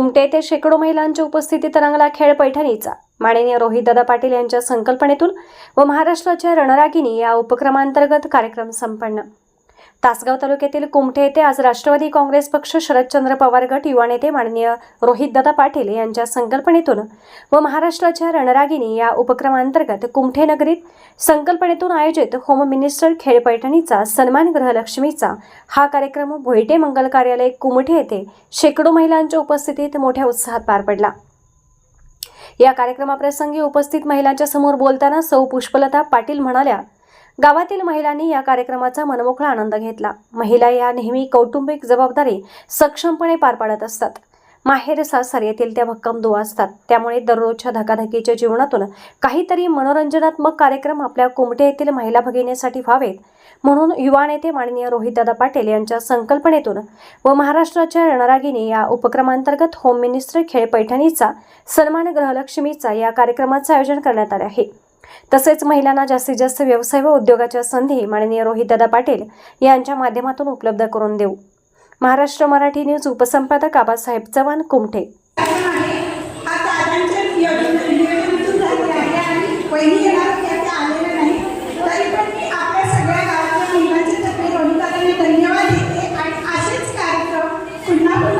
कुमटे येथे शेकडो महिलांच्या उपस्थितीत रंगला खेळ पैठणीचा. माननीय रोहितदादा पाटील यांच्या संकल्पनेतून व महाराष्ट्राच्या रणरागिनी या उपक्रमांतर्गत कार्यक्रम संपन्न. तासगाव तालुक्यातील कुमठे येथे आज राष्ट्रवादी काँग्रेस पक्ष शरदचंद्र पवार गट युवा नेते माननीय रोहितदादा पाटील यांच्या संकल्पनेतून व महाराष्ट्राच्या रणरागिणी या उपक्रमांतर्गत कुमठे नगरीत संकल्पनेतून आयोजित होम मिनिस्टर खेळ पैठणीचा सन्मान गृहलक्ष्मीचा हा कार्यक्रम भोयटे मंगल कार्यालय कुमठे येथे शेकडो महिलांच्या उपस्थितीत मोठ्या उत्साहात पार पडला. या कार्यक्रमाप्रसंगी उपस्थित महिलांच्या समोर बोलताना सौ पुष्पलता पाटील म्हणाल्या गावातील महिलांनी या कार्यक्रमाचा मनमोकळा आनंद घेतला. महिला या नेहमी कौटुंबिक जबाबदारी सक्षमपणे पार पाडत असतात. माहेर सासर येथील त्या भक्कम दुवा असतात. त्यामुळे दररोजच्या धकाधकीच्या जीवनातून काहीतरी मनोरंजनात्मक कार्यक्रम आपल्या कुमटे येथील महिला भगिनीसाठी व्हावेत. म्हणून युवा नेते माननीय रोहितदादा पाटील यांच्या संकल्पनेतून व महाराष्ट्राच्या रणरागिनी या उपक्रमांतर्गत होम मिनिस्टर खेळ पैठणीचा सन्मान गृहलक्ष्मीचा या कार्यक्रमाचं आयोजन करण्यात आले आहे. तसेच महिलांना जास्तीत जास्त व्यवसाय व उद्योगाच्या संधी माननीय रोहितदादा पाटील यांच्या माध्यमातून उपलब्ध करून देऊ. महाराष्ट्र मराठी न्यूज उपसंपादक आबासाहेब चव्हाण कुमठे. धन्यवाद